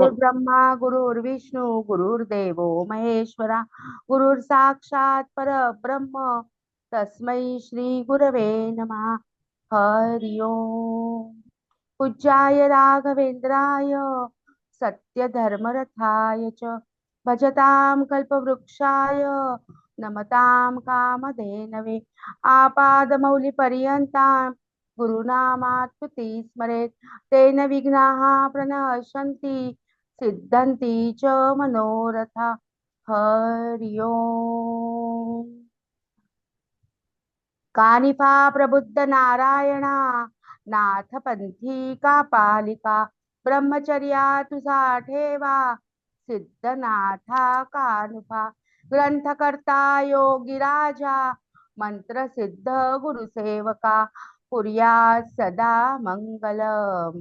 गुरुर्ब्रह्मा गुरुर्विष्णू गुरुर्देवो महेश्वरा गुरुर साक्षात परब्रह्म तस्मै श्री गुरवे नमः हरि ओम. पूज्याय राघवेंद्राय सत्यधर्मरथाय च भजतां कल्पवृक्षाय नमतां कामधेनवे आपादमौलिपर्यन्तां गुरुनामात्मति स्मरेत् तेन विघ्नाः प्रणश्यन्ति सिद्धन्ति च मनोरथा हरि कानिफा प्रबुद्ध नारायणा नाथपंथी का पालिका ब्रह्मचर्या तुझा ठेवा सिद्धनाथा कानुफा ग्रंथकर्ता योगी राजा मंत्र सिद्ध गुरुसेवका कुर्यात सदा मंगलम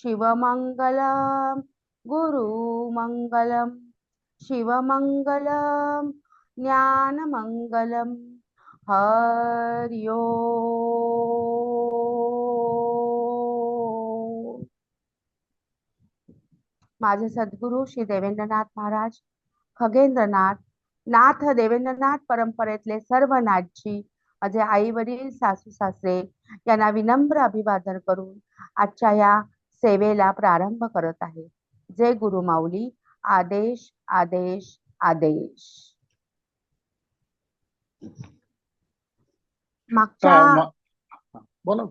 शिवमंगलम। गुरुमंगलम शिवमंगलम ज्ञानमंगलम। हरि माझे सद्गुरू श्री देवेंद्रनाथ महाराज खगेंद्रनाथ नाथ देवेंद्रनाथ परंपरेतले सर्व नाथजी माझे आई वडील सासू सासरे यांना विनम्र अभिवादन करून आजच्या या सेवेला प्रारंभ करत आहे. जय गुरु माऊली. आदेश आदेश आदेश. मागच्या बोला.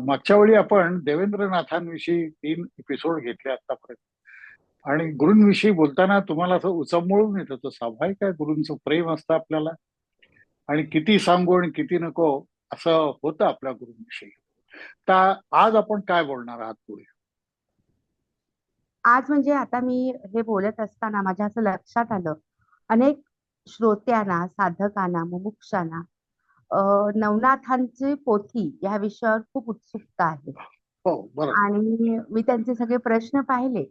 मागच्या वेळी आपण देवेंद्रनाथांविषयी तीन एपिसोड घेतले आतापर्यंत. आणि गुरूंविषयी बोलताना तुम्हाला असं उचंबळून येत होतं स्वाभाविक आहे गुरूंचं प्रेम असतं आपल्याला. आणि किती सांगू आणि किती नको असं होतं आपल्या गुरूंविषयी. तर आज आपण काय बोलणार आहात पुढे? आज म्हणजे आता मी हे बोलत असताना माझ्या असं लक्षात आलं. अनेक श्रोत्यांना साधकांना मुमुक्षांना नवनाथांची पोथी या विषयावर खूप उत्सुकता आहे. हो बरोबर. आणि मी त्यांचे सगळे प्रश्न पाहिले.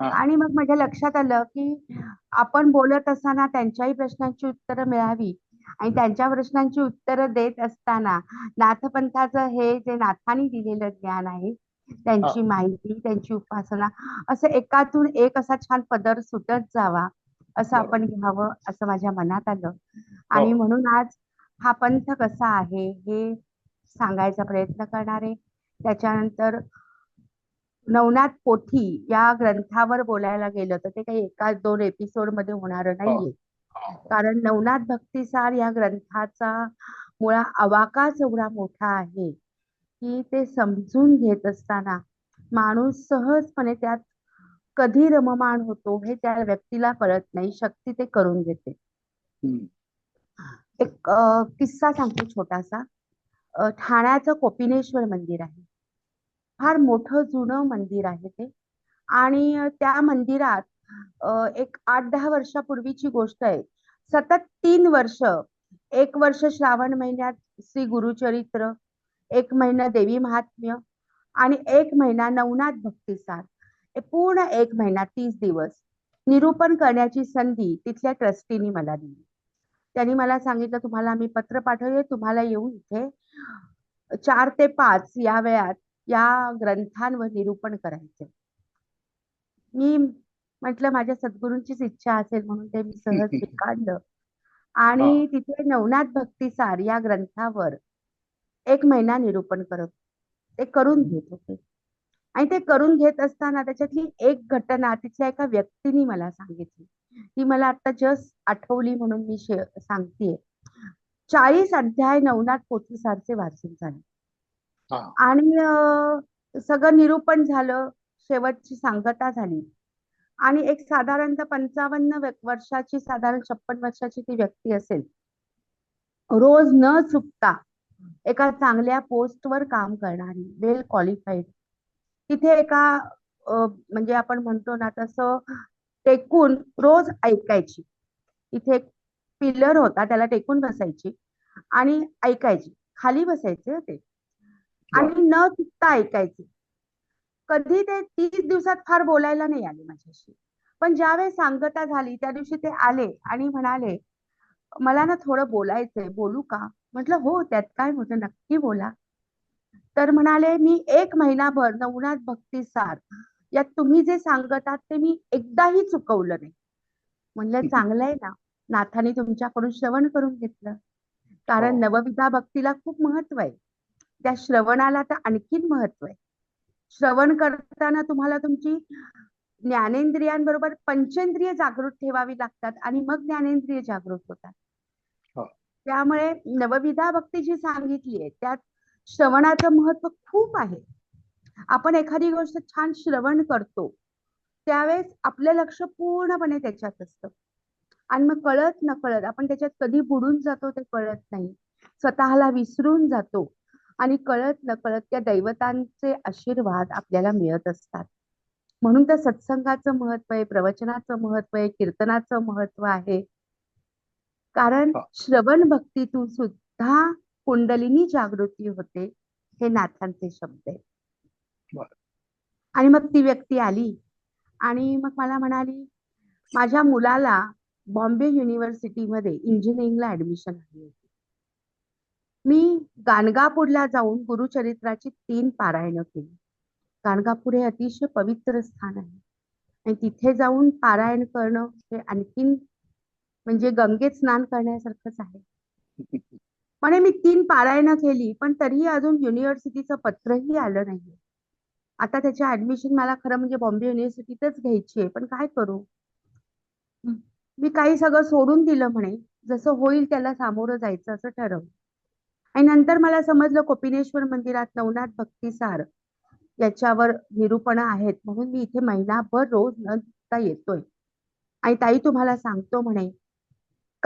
आणि मग माझ्या लक्षात आलं की आपण बोलत असताना त्यांच्याही प्रश्नांची उत्तरं मिळावी आणि त्यांच्या प्रश्नांची उत्तरं देत असताना नाथपंथाचं हे जे नाथांनी दिलेलं ज्ञान आहे त्यांची माहिती त्यांची उपासना असं एकातून एक असा छान पदर सुटत जावा असं आपण घ्यावं असं माझ्या मनात आलं. आणि हो. म्हणून आज हा पंथ कसा आहे हे सांगायचा प्रयत्न करणार आहे. त्याच्यानंतर नवनाथ पोथी या ग्रंथावर बोलायला गेलं तर ते काही एका दोन एपिसोडमध्ये होणार नाहीये. कारण नवनाथ भक्तिसार या ग्रंथाचा मुळा आवाकाच एवढा मोठा आहे. की ते समजून घेत असताना माणूस सहजपणे त्यात कधी रममाण होतो हे त्या व्यक्तीला कळत नाही. शक्ती ते करून घेते. एक किस्सा सांगते छोटासा. ठाण्याचं कोपिनेश्वर मंदिर आहे. फार मोठं जुनं मंदिर आहे ते. आणि त्या मंदिरात एक आठ दहा वर्षापूर्वीची गोष्ट आहे. सतत तीन वर्ष एक वर्ष श्रावण महिन्यात श्री गुरुचरित्र एक महिना देवी महात्म्य आणि एक महिना नवनाथ भक्तिसार पूर्ण एक महिना तीस दिवस निरूपण करण्याची संधी तिथल्या ट्रस्टीनी मला दिली. त्यांनी मला सांगितलं तुम्हाला आम्ही पत्र पाठवले तुम्हाला येऊन इथे चार ते पाच या वेळात या ग्रंथांवर निरूपण करायचे मी म्हटलं माझ्या सद्गुरूंचीच इच्छा असेल म्हणून ते मी सहज स्वीकारलं आणि तिथे नवनाथ भक्तिसार या ग्रंथावर एक महिना निरूपण करत. ते करून घेत होते. आणि ते करून घेत असताना त्याच्यातली एक घटना तिथल्या एका व्यक्तीने मला सांगितली. ती मला आता जस्ट आठवली म्हणून मी सांगतेय. चाळीस अध्याय नवनाथ पोथीसारचे वाचून झाले. आणि सगळं निरूपण झालं. शेवटची सांगता झाली. आणि एक साधारणतः पंचावन्न वर्षाची साधारण छप्पन वर्षाची ती व्यक्ती असेल. रोज न चुकता एका चांगल्या पोस्टवर काम करणारी वेल क्वालिफाईड तिथे एका म्हणजे आपण म्हणतो ना तसं टेकून रोज ऐकायची. इथे एक पिलर होता त्याला टेकून बसायची आणि ऐकायची. खाली बसायचे हं ते. आणि न चुकता ऐकायची. कधी ते तीस दिवसात फार बोलायला नाही आले माझ्याशी. पण ज्यावेळेस सांगता झाली त्या दिवशी ते आले आणि म्हणाले मला ना थोडं बोलायचंय बोलू का? म्हटलं हो त्यात काय म्हटलं नक्की बोला. तर म्हणाले मी एक महिनाभर नवनाथ भक्तिसार. यात तुम्ही जे सांगत आहात ते मी एकदाही चुकवलं नाही. म्हणलं चांगलं आहे ना. नाथाने तुमच्याकडून श्रवण करून घेतलं. कारण हो. नवविधा भक्तीला खूप महत्त्व आहे. त्या श्रवणाला तर आणखीन महत्त्व आहे. श्रवण करताना तुम्हाला तुमची ज्ञानेंद्रियांबरोबर पंचेंद्रिय जागृत ठेवावी लागतात आणि मग ज्ञानेंद्रिय जागृत होतात. हो. त्यामुळे नवविधा भक्ती जी सांगितली आहे त्यात श्रवणाचं महत्त्व खूप आहे. आपण एखादी गोष्ट छान श्रवण करतो त्यावेळेस आपलं लक्ष पूर्णपणे त्याच्यात असतं. आणि मग कळत नकळत आपण त्याच्यात कधी बुडून जातो ते कळत नाही. स्वतःला विसरून जातो आणि कळत नकळत त्या दैवतांचे आशीर्वाद आपल्याला मिळत असतात. म्हणून त्या सत्संगाचं महत्त्व आहे प्रवचनाचं महत्त्व आहे कीर्तनाचं महत्त्व आहे. कारण. श्रवण भक्तीतून सुद्धा कुंडलिनी जागृती होते हे नाथांचे शब्द आहेत. आणि मग ती व्यक्ती आली आणि मग मला म्हणाली माझ्या मुलाला बॉम्बे युनिव्हर्सिटीमध्ये इंजिनिअरिंगला ऍडमिशन हवी होती मी गाणगापूरला जाऊन गुरुचरित्राची तीन पारायणं केली गाणगापूर हे अतिशय पवित्र स्थान आहे आणि तिथे जाऊन पारायण करणं हे आणखीन म्हणजे गंगेत स्नान करण्यासारखंच आहे. म्हणे मी तीन पारायणं केली पण तरीही अजून युनिव्हर्सिटीचं पत्रही आलं नाही आता त्याच्या ऍडमिशन मला खरं म्हणजे बॉम्बे युनिव्हर्सिटीतच घ्यायची आहे पण काय करू? मी काही सगळं सोडून दिलं म्हणे जसं होईल त्याला सामोरं जायचं असं ठरवलं आणि नंतर मला समजलं कोपिनेश्वर मंदिरात नवनाथ भक्तिसार याच्यावर निरूपण आहेत म्हणून मी इथे महिनाभर रोज न येतोय. आणि ताई तुम्हाला सांगतो म्हणे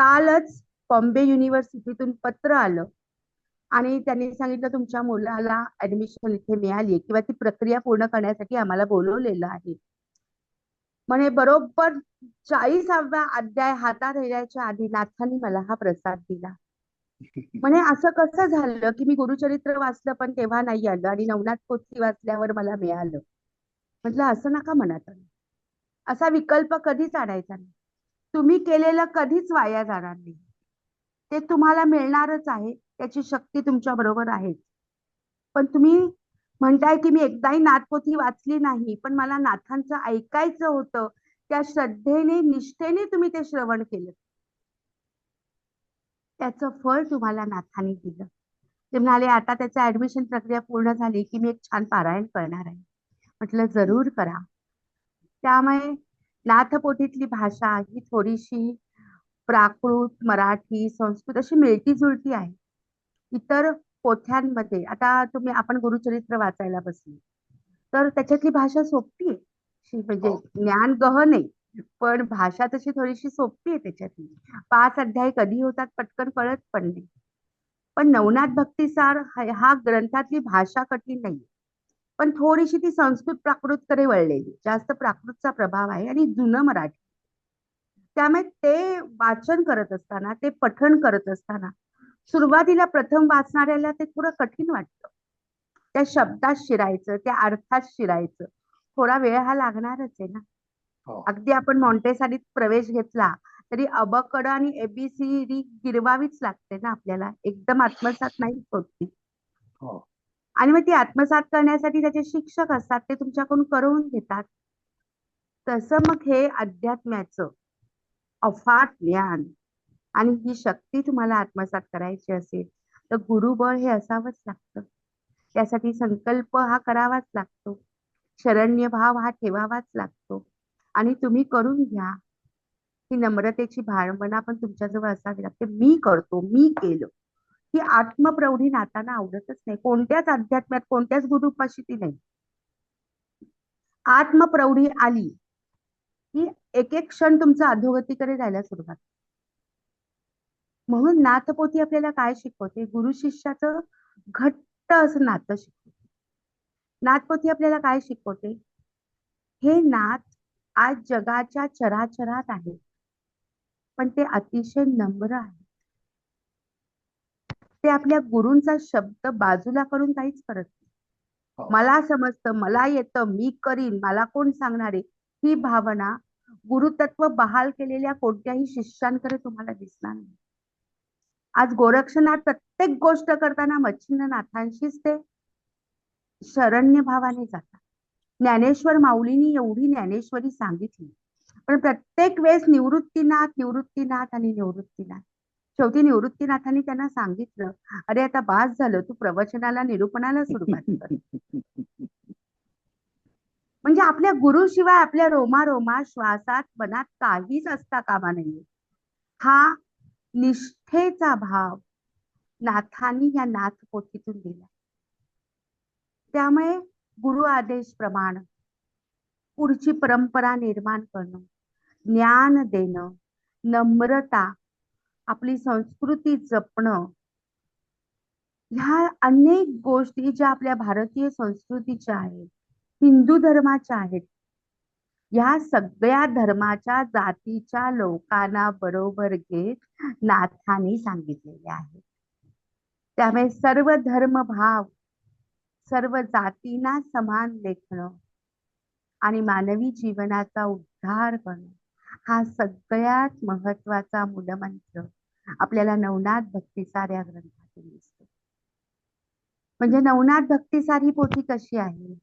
कालच बॉम्बे युनिव्हर्सिटीतून पत्र आलं. आणि त्यांनी सांगितलं तुमच्या मुलाला ऍडमिशन इथे मिळाली किंवा ती प्रक्रिया पूर्ण करण्यासाठी आम्हाला बोलवलेलं आहे. म्हणे बरोबर चाळीसाव्या अध्याय हातात येण्याच्या आधी नाथांनी मला हा प्रसाद दिला. म्हणे असं कसं झालं की मी गुरुचरित्र वाचलं पण तेव्हा नाही आलं आणि नवनाथ पोथी वाचल्यावर मला मिळालं? म्हटलं असं नका आणू. असा विकल्प कधीच आणायचा नाही. तुम्ही केलेलं कधीच वाया जाणार नाही. ते तुम्हाला मिळणारच आहे त्याची शक्ती तुमच्या बरोबर आहे. पण तुम्ही म्हणताय की मी एकदाही नाथपोथी वाचली नाही पण मला नाथांचं ऐकायचं होतं त्या श्रद्धेने निष्ठेने तुम्ही ते श्रवण केलं. त्याचं फळ तुम्हाला नाथाने दिलं. ते म्हणाले आता त्याचं ऍडमिशन प्रक्रिया पूर्ण झाली की मी एक छान पारायण करणार आहे. म्हटलं जरूर करा. त्यामुळे नाथपोथीतली भाषा ही थोडीशी प्राकृत मराठी संस्कृत अशी मिळती जुळती आहे. इतर पोथ्यांमध्ये आता तुम्ही आपण गुरुचरित्र वाचायला बसली. तर त्याच्यातली भाषा सोपी आहे. म्हणजे हो. ज्ञान गहन आहे. पण भाषा तशी थोडीशी सोपी आहे त्याच्यातली. पाच अध्याय कधी होतात पटकन कळत पण नाही. पण नवनाथ भक्तिसार हा ग्रंथातली भाषा कठीण नाही पण थोडीशी ती संस्कृत प्राकृतकडे वळलेली. जास्त प्राकृतचा प्रभाव आहे आणि जुनं मराठी. त्यामुळे ते वाचन करत असताना ते पठण करत असताना सुरुवातीला प्रथम वाचणाऱ्याला ते थोडं कठीण वाटतं. त्या शब्दात शिरायचं त्या अर्थात शिरायचं. थोडा वेळ हा लागणारच आहे ना. हो. अगदी आपण मॉन्टेसारीत प्रवेश घेतला तरी अबकड आणि एबीसीडी गिरवावीच लागते ना आपल्याला. एकदम आत्मसात नाही होत. आणि मग ती आत्मसात करण्यासाठी त्याचे शिक्षक असतात ते तुमच्याकडून करवून घेतात. तसं मग हे अध्यात्म्याचं अफाट ज्ञान आणि ही शक्ती तुम्हाला आत्मसात करायची असेल तर गुरुबळ हे असावंच लागतं. त्यासाठी संकल्प हा करावाच लागतो. शरण्य भाव हा ठेवावाच लागतो. आणि तुम्ही करून घ्या. ही नम्रतेची भावना पण तुमच्याजवळ असावी लागते. मी करतो मी केलं. ही आत्मप्रौढी नाताना आवडतच नाही. कोणत्याच अध्यात्म्यात कोणत्याच गुरुपाशी ती नाही. आत्मप्रौढी आली की एक एक क्षण तुमचा अधोगतीकडे जायला सुरुवात. म्हणून नाथपोथी आपल्याला काय शिकवते? गुरु शिष्याचं घट्ट असं नातं शिकवते. नाथपोथी आपल्याला काय शिकवते? हे नाथ आज जगाच्या चराचरात आहे पण ते अतिशय नम्र आहे ते आपल्या गुरूंचा शब्द बाजूला करून काहीच करत नाही. हो. मला समजतं मला येतं मी करीन मला कोण सांगणार ही भावना गुरुतत्व बहाल केलेल्या कोणत्याही शिष्यांकडे तुम्हाला दिसणार नाही. आज गोरक्षनाथ प्रत्येक गोष्ट करताना मच्छिंद्रनाथांशीच ते शरण्य भावाने जातात. ज्ञानेश्वर माऊलींनी एवढी ज्ञानेश्वरी सांगितली. पण प्रत्येक वेळेस निवृत्तीनाथ निवृत्तीनाथ आणि निवृत्तीनाथ. शेवटी निवृत्तीनाथांनी त्यांना सांगितलं अरे आता बास झालं तू प्रवचनाला निरूपणाला सुरुवात कर. म्हणजे आपल्या गुरुशिवाय आपल्या रोमा रोमा श्वासात मनात काहीच असता कामा नाहीये हा निष्ठेचा भाव नाथांनी या नाथ पोथीतून दिला. त्यामुळे गुरु आदेश प्रमाण पुढची परंपरा निर्माण करणं ज्ञान देणं नम्रता आपली संस्कृती जपणं. ह्या अनेक गोष्टी ज्या आपल्या भारतीय संस्कृतीच्या आहेत हिंदू धर्माच्या आहेत या सगळ्या धर्माच्या जातीच्या लोकांना बरोबर घेत नाथांनी सांगितलेले आहे त्यामुळे सर्व धर्म भाव सर्व जातींना समान लेखणं आणि मानवी जीवनाचा उद्धार करणं हा सगळ्यात महत्त्वाचा मूलमंत्र आपल्याला नवनाथ भक्तिसार या ग्रंथातून दिसतो. म्हणजे नवनाथ भक्तिसार ही पोथी कशी आहे?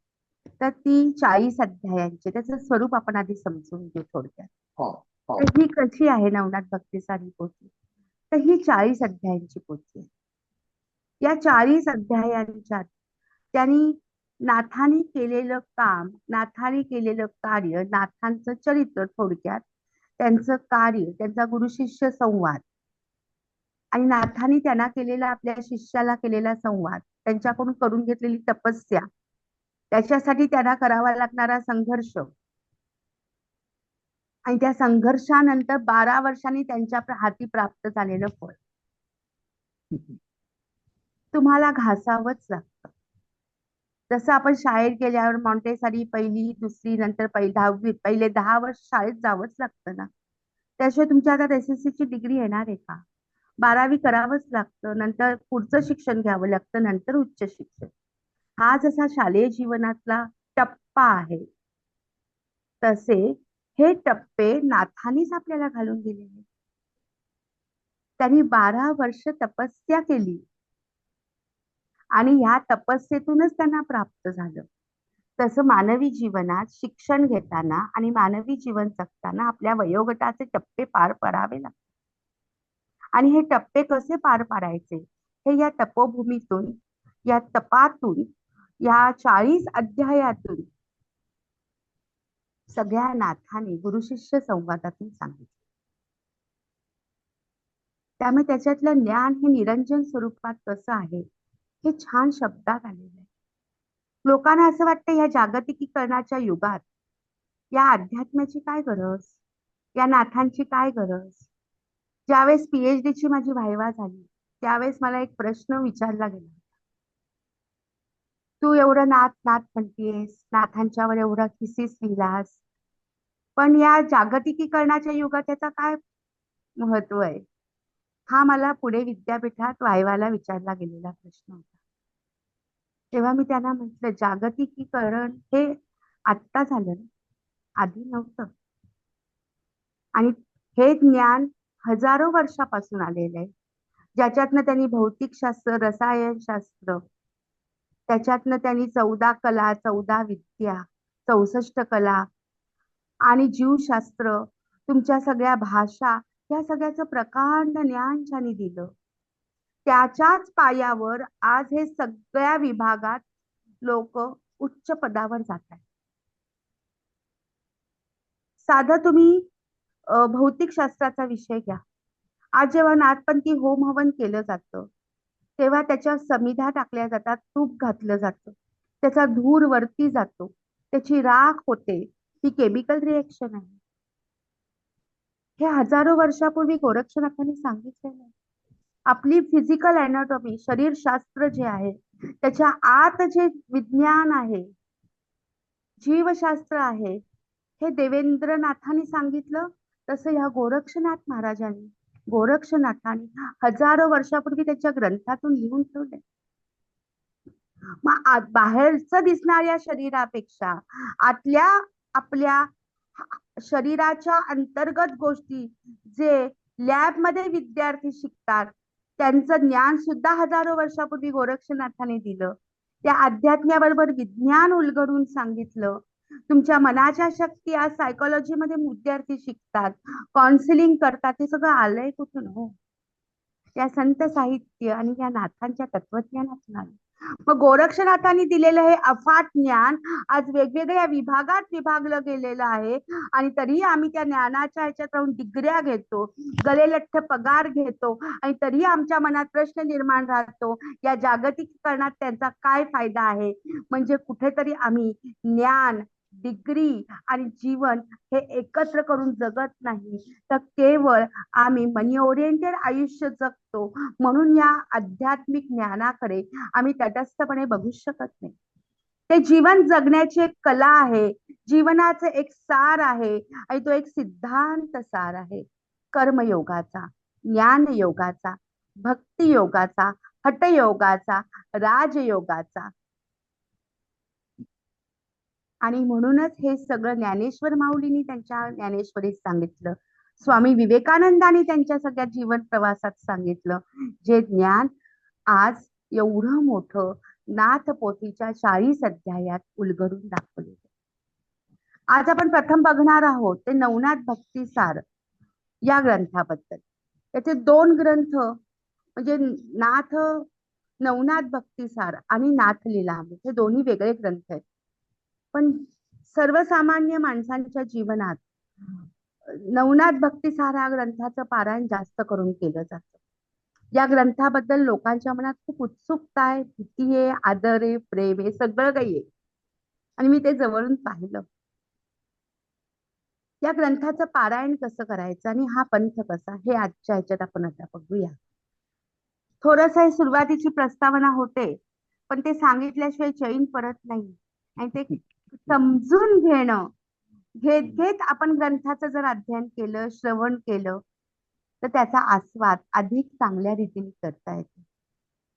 तर ती चाळीस अध्यायांची त्याचं स्वरूप आपण आधी समजून घेऊ थोडक्यात. हो हो. तर ही कशी आहे नवनाथ भक्तिसार ही पोथी? तर ही चाळीस अध्यायांची पोथी आहे. या चाळीस अध्यायांच्यात त्यांनी नाथानी केलेलं काम नाथानी केलेलं कार्य नाथांचं चरित्र थोडक्यात त्यांचं कार्य त्यांचा गुरु शिष्य संवाद. आणि नाथाने त्यांना केलेला आपल्या शिष्याला केलेला संवाद त्यांच्याकडून करून घेतलेली तपस्या त्याच्यासाठी त्यांना करावा लागणारा संघर्ष. आणि त्या संघर्षानंतर बारा वर्षांनी त्यांच्या हाती प्राप्त झालेलं फळ. तुम्हाला घासावंच लागतं. जसं आपण शाळेत गेल्यावर मॉन्टेसरी पहिली दुसरी नंतर पहिली दहावी पहिले दहा वर्ष शाळेत जावंच लागतं ना. त्याशिवाय तुमच्या हातात एस एस ची डिग्री येणार आहे का? बारावी करावंच लागतं नंतर पुढचं शिक्षण घ्यावं लागतं नंतर उच्च शिक्षण. हा जसा शालेय जीवनातला टप्पा आहे तसे हे टप्पे नाथानीच आपल्याला घालून दिलेले त्यांनी बारा वर्ष तपस्या केली. आणि ह्या तपस्येतूनच त्यांना प्राप्त झालं. तसं मानवी जीवनात शिक्षण घेताना आणि मानवी जीवन जगताना आपल्या वयोगटाचे टप्पे पार पडावे लागतात. आणि हे टप्पे कसे पार पाडायचे? हे या तपोभूमीतून या तपातून या चाळीस अध्यायातून सगळ्या नाथांनी गुरुशिष्य संवादातून सांगितले. त्यामुळे त्याच्यातलं ज्ञान हे निरंजन स्वरूपात कसं आहे? हे छान शब्दात आलेलं आहे. लोकांना असं वाटतं या जागतिकीकरणाच्या युगात या अध्यात्माची काय गरज? या नाथांची काय गरज? ज्यावेळेस पीएचडी ची माझी व्हायवा झाली त्यावेळेस मला एक प्रश्न विचारला गेला तू एवढं नाथ नाथ म्हणतेस नाथांच्यावर एवढा किसीस लिहिलास पण या जागतिकीकरणाच्या युगात त्याचा काय महत्त्व आहे? हा मला पुणे विद्यापीठात वायवाला विचारला गेलेला प्रश्न होता. तेव्हा मी त्यांना म्हटलं जागतिकीकरण हे आत्ता झालं. आधी नव्हतं. आणि हे ज्ञान हजारो वर्षापासून आलेलं आहे. ज्याच्यातनं त्यांनी भौतिकशास्त्र रसायनशास्त्र त्याच्यातनं त्यांनी चौदा कला चौदा विद्या चौसष्ट कला आणि जीवशास्त्र तुमच्या सगळ्या भाषा या सगळ्याचं प्रकांड ज्ञान ज्यांनी दिलं त्याच्याच पायावर आज हे सगळ्या विभागात लोक उच्च पदावर जात आहेत. साधं तुम्ही भौतिक भौतिकशास्त्राचा विषय घ्या. आज जेव्हा नाथपंथी होम हवन केलं जातं. तेव्हा त्याच्या समिधा टाकल्या जातात तूप घातलं जातं. त्याचा धूर वरती जातो. त्याची राख होते. ही केमिकल रिएक्शन आहे. हे हजारो वर्षापूर्वी गोरक्षनाथांनी सांगितलेलं आहे आपली फिजिकल अॅनाटॉमी शरीरशास्त्र जे आहे त्याच्या आत जे विज्ञान आहे जीवशास्त्र आहे हे देवेंद्रनाथांनी सांगितलं. तसं ह्या गोरक्षनाथ महाराजांनी गोरक्षनाथांनी हजारो वर्षापूर्वी त्याच्या ग्रंथातून लिहून ठेवले मग आत- बाहेरचं दिसणाऱ्या शरीरापेक्षा आतल्या आपल्या शरीराच्या अंतर्गत गोष्टी जे लॅबमध्ये विद्यार्थी शिकतात त्यांचं ज्ञान सुद्धा हजारो वर्षापूर्वी गोरक्षनाथाने दिलं. त्या अध्यात्म्याबरोबर विज्ञान उलगडून सांगितलं. तुमच्या मनाच्या शक्ती आज सायकोलॉजीमध्ये विद्यार्थी शिकतात. काउन्सिलिंग करतात. हे सगळं आलंय कुठून हो? या संत साहित्य आणि या नाथांच्या तत्वज्ञानातून आलं मग गोरक्षनाथांनी दिलेलं हे अफाट ज्ञान आज वेगवेगळ्या विभागात विभागलं गेलेलं आहे. आणि तरीही आम्ही त्या ज्ञानाच्या ह्याच्यात राहून डिग्र्या घेतो गलेलठ्ठ पगार घेतो आणि तरीही आमच्या मनात प्रश्न निर्माण राहतो या जागतिकीकरणात त्यांचा काय फायदा आहे? म्हणजे कुठेतरी आम्ही ज्ञान डिग्री आणि जीवन हे एकत्र करून जगत नाही. तर केवळ आम्ही मनी ओरिएंटेड आयुष्य जगतो म्हणून या आध्यात्मिक ज्ञानाकडे आम्ही तटस्थपणे बघू शकत नाही. ते जीवन जगण्याची एक कला आहे. जीवनाचे एक सार आहे आणि तो एक सिद्धांत सार आहे. कर्मयोगाचा ज्ञान योगाचा भक्ती योगाचा हटयोगाचा राजयोगाचा आणि म्हणूनच हे सगळं ज्ञानेश्वर माऊलींनी त्यांच्या ज्ञानेश्वरीत सांगितलं. स्वामी विवेकानंदांनी त्यांच्या सगळ्या जीवन प्रवासात सांगितलं. जे ज्ञान आज एवढं मोठं नाथ पोथीच्या चाळीस अध्यायात उलगडून दाखवले आज आपण प्रथम बघणार आहोत ते नवनाथ भक्तिसार या ग्रंथाबद्दल. त्याचे दोन ग्रंथ म्हणजे नाथ नवनाथ भक्तिसार आणि नाथ लीलामृत हे दोन्ही वेगळे ग्रंथ आहेत. पण सर्वसामान्य माणसांच्या जीवनात नवनाथ भक्तिसार या ग्रंथाचं पारायण जास्त करून केलं जातं. या ग्रंथाबद्दल लोकांच्या मनात खूप उत्सुकता आहे भीती आहे आदर आहे प्रेम आहे सगळं काही आहे. आणि मी ते जवळून पाहिलं. या ग्रंथाचं पारायण कसं करायचं आणि हा पंथ कसा? हे आजच्या ह्याच्यात आपण आता बघूया. थोडस हे सुरुवातीची प्रस्तावना होते पण ते सांगितल्याशिवाय चैन परत नाही. आणि ते समजून घेणं. घेत घेत आपण ग्रंथाचं जर अध्ययन केलं श्रवण केलं तर त्याचा आस्वाद अधिक चांगल्या रीतीने करता येतो.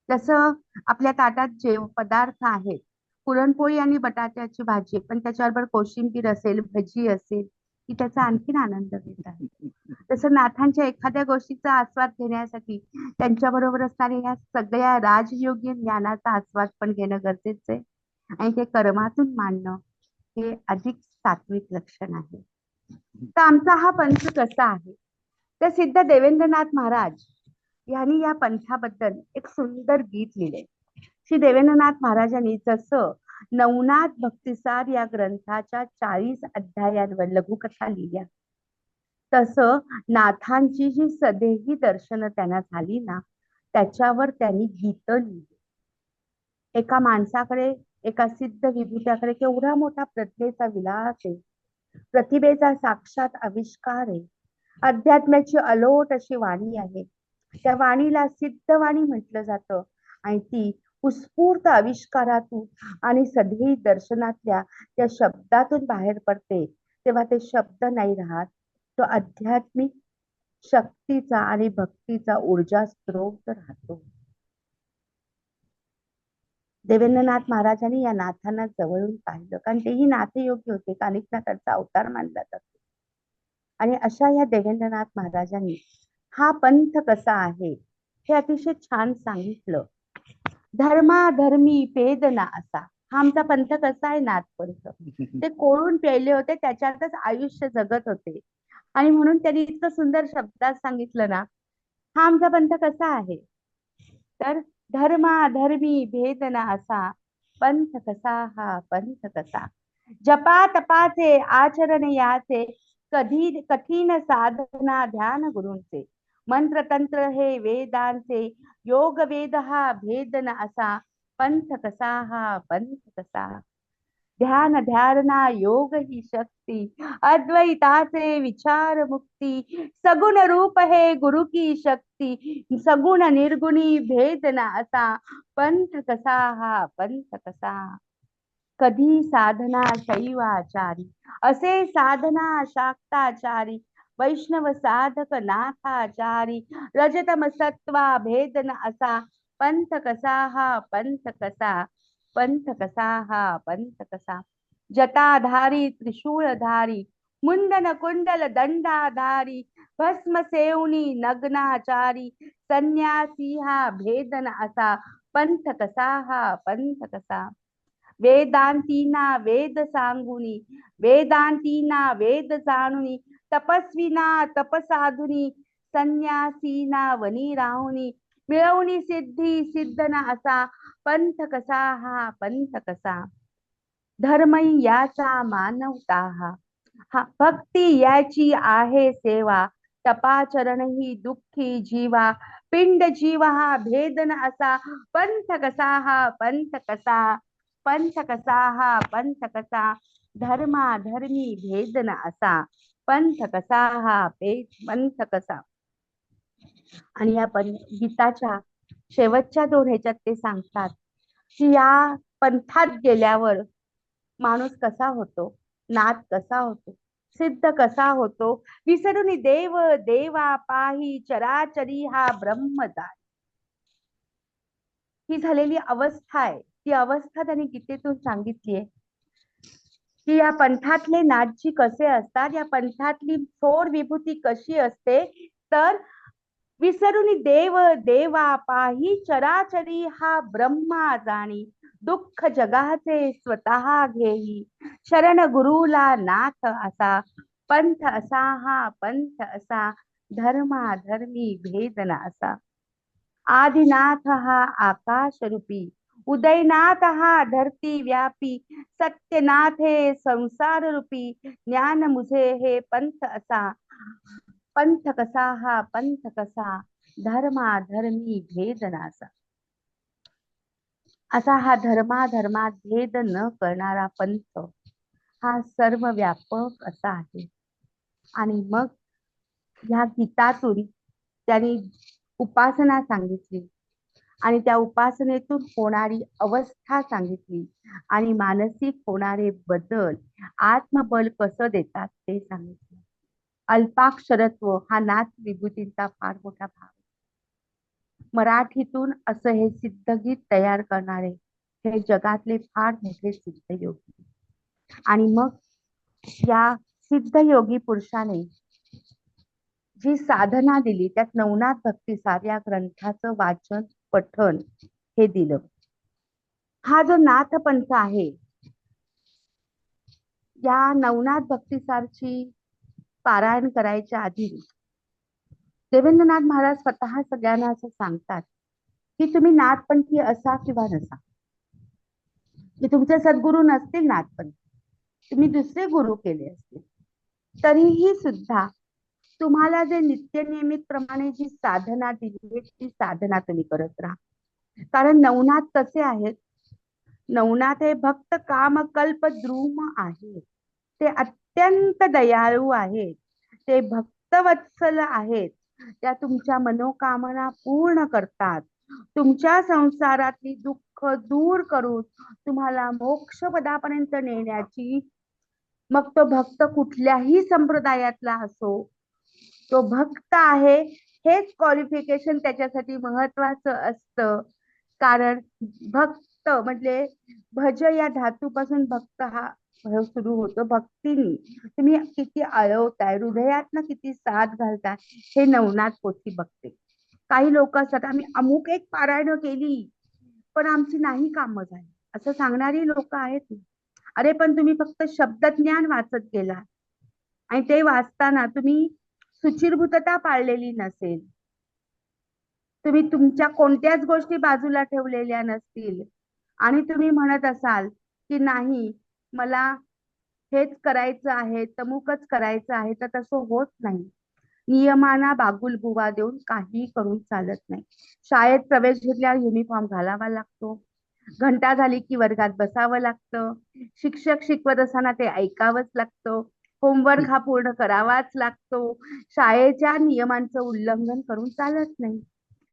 जसं आपल्या ताटात जेव पदार्थ आहेत पुरणपोळी आणि बटाट्याची भाजी पण त्याच्याबरोबर कोशिंबीर असेल भजी असेल की त्याचा आणखीन आनंद घेता तसं नाथांच्या एखाद्या गोष्टीचा आस्वाद घेण्यासाठी त्यांच्या बरोबर असणाऱ्या या सगळ्या राजयोग्य ज्ञानाचा आस्वाद पण घेणं गरजेचं आहे. आणि ते कर्मातून मांडणं हे अधिक सात्विक लक्षण आहे. तर आमचा हा पंथ कसा आहे? तर सिद्ध देवेंद्रनाथ महाराज यांनी या पंथाबद्दल एक सुंदर गीत लिहिले. श्री देवेंद्रनाथ महाराजांनी जसं नवनाथ भक्तिसार या ग्रंथाच्या चाळीस अध्यायांवर लघुकथा लिहिल्या तसं नाथांची जी सदेही दर्शन त्यांना झाली ना त्याच्यावर त्यांनी गीत लिहिली. एका माणसाकडे एका सिद्ध विभूत्याकडे केवढा मोठा प्रज्ञेचा विलास आहे. प्रतिभेचा साक्षात आविष्कार आहे. अध्यात्म्याची अलोट अशी वाणी आहे. त्या वाणीला सिद्ध वाणी म्हटलं जातं आणि ती उत्स्फूर्त आविष्कारातून आणि सदैव दर्शनातल्या त्या शब्दातून बाहेर पडते. तेव्हा ते शब्द नाही राहत. तो आध्यात्मिक शक्तीचा आणि भक्तीचा ऊर्जा स्त्रोत राहतो. देवेंद्रनाथ महाराजांनी या नाथांना जवळून पाहिलं. कारण तेही नाथयोग्य होते. कानिकनाथांचा अवतार मानला जातो. आणि अशा या देवेंद्रनाथ महाराजांनी हा पंथ कसा आहे हे अतिशय छान सांगितलं. धर्माधर्मी पेदना असा. हा आमचा पंथ कसा आहे? नाथ पंथ ते कोळून प्यायले होते. त्याच्यातच आयुष्य जगत होते. आणि म्हणून त्यांनी इतकं सुंदर शब्दात सांगितलं ना हा आमचा पंथ कसा आहे? तर धर्माधर्मी भेद भेदना असा पंथ कसा हा पंथ कसा जपा तपाचे आचरण याचे कधी कठीण साधना ध्यान गुरूंचे. मंत्र तंत्र हे वेदांचे योग वेद हा भेदन असा पंथ कसा हा पंथ कसा ध्यान धारणा योग ही शक्ती अद्वैताचे विचार मुक्ती, सगुण रूप हे गुरु की शक्ती, सगुण निर्गुणी भेदना असा पंथ कसा हा, पंथ कसा। कधी साधना शैवाचारी, असे साधना शाक्ताचारी, वैष्णव साधक नाथाचारी, रजतम सत्वा भेदन असा पंथ कसा हा, पंथ कसा। पंथ कसा हा पंथ कसा जटाधारी त्रिशूळधारी मुंडन कुंडल दंडाधारी भस्म सेवनी नग्नाचारी संन्यासी हा भेदन असा। पंथ कसा हा पंथ कसा वेदांतीना वेद सांगुनी वेदांतीना वेद जाणुनी तपस्वीना तपसाधुनी संन्यासीना वनी राहुनी मिळवणी सिद्धी सिद्ध न असा पंथ कसा हा पंथ कसा धर्म याचा मानवता हा हा भक्ती याची आहे सेवा. तपाचरण ही दुःखी जीवा. पिंड जीव हा भेदन असा. पंथ कसा हा पंथ कसा पंथ कसा हा पंथ कसा धर्मा धर्मी भेदन असा. पंथ कसा हा पंथ कसा आणि या गीताच्या शेवटच्या दोन ह्याच्यात ते सांगतात की या पंथात गेल्यावर माणूस कसा होतो? नाद कसा होतो? सिद्ध कसा होतो? विसरून देव देवा पाही चराचरी हा ब्रह्मदान ही झालेली अवस्था आहे. ती अवस्था त्यांनी गीतेतून सांगितली आहे. की या पंथातले नाथजी कसे असतात? या पंथातली थोर विभूती कशी असते? तर विसरून देव देवा पाही चराचरी हा ब्रह्मा जाणी. दुःख जगाचे स्वतः घेई. शरण गुरुला नाथ असा पंथ असा हा पंथ असा धर्मा धर्मी भेदन असा. आदिनाथ हा आकाश रूपी उदयनाथ हा धरती व्यापी सत्यनाथ हे संसार रूपी ज्ञान मुझे हे पंथ असा. पंथ कसा हा पंथ कसा धर्मा धर्मी भेद नासा. असा हा धर्मा धर्मात भेद न करणारा पंथ हा सर्व व्यापक असा आहे. आणि मग ह्या गीतातून त्यांनी उपासना सांगितली आणि त्या उपासनेतून होणारी अवस्था सांगितली आणि मानसिक होणारे बदल आत्मबल कसं देतात ते सांगितले. अल्पाक्षरत्व हा नाथ विभूतींचा फार मोठा भाग मराठीतून असं हे सिद्धगीत तयार करणारे हे जगातले फार मोठे सिद्ध योगी आणि मग या सिद्धयोगी पुरुषाने जी साधना दिली त्यात नवनाथ भक्तिसार या ग्रंथाचं वाचन पठन हे दिलं. हा जो नाथ पंथ आहे या नवनाथ भक्तिसारची पारायण करायच्या आधी देवेंद्रनाथ महाराज स्वतः सगळ्यांना असं सांगतात की तुम्ही नाथपंथी असा किंवा नसा. की तुमचे सद्गुरू नसतील नाथपंथी. तुम्ही दुसरे गुरु केले असतील. तरीही सुद्धा तुम्हाला जे नित्य नियमित प्रमाणे जी साधना दिली आहे ती साधना तुम्ही करत राहा. कारण नवनाथ कसे आहेत? नवनाथ हे भक्त काम कल्प द्रुम आहे ते अत्यंत दयाळू आहेत. ते भक्तवत्सल आहेत. त्या तुमच्या मनोकामना पूर्ण करतात. तुमच्या संसारातली दुःख दूर करून तुम्हाला मोक्ष पदापर्यंत नेण्याची मग तो भक्त कुठल्याही संप्रदायातला असो तो भक्त आहे हेच क्वालिफिकेशन त्याच्यासाठी महत्वाचं असतं. कारण भक्त म्हणजे भज या धातूपासून भक्त हा सुरू होतो. भक्तीनी तुम्ही किती आळवताय हृदयातनं किती साथ घालताय हे नवनाथ पोथी बघते. काही लोक असतात आम्ही अमुक एक पारायण केली पण आमची नाही कामं झाली. असं सांगणारी लोक आहेत अरे पण तुम्ही फक्त शब्दज्ञान वाचत गेला. आणि ते वाचताना तुम्ही सुचिरभूतता पाळलेली नसेल. तुम्ही तुमच्या कोणत्याच गोष्टी बाजूला ठेवलेल्या नसतील. आणि तुम्ही म्हणत असाल की नाही मला हेच करायचं आहे तमुकच करायचं आहे तर तसं होत नाही. नियमाना बागुल बुवा देऊन काही करून चालत नाही. शाळेत प्रवेश घेतल्यावर युनिफॉर्म घालावा लागतो. घंटा झाली की वर्गात बसावं लागतं. शिक्षक शिकवत असताना ते ऐकावंच लागतं. होमवर्क हा पूर्ण करावाच लागतो. शाळेच्या नियमांचं उल्लंघन करून चालत नाही.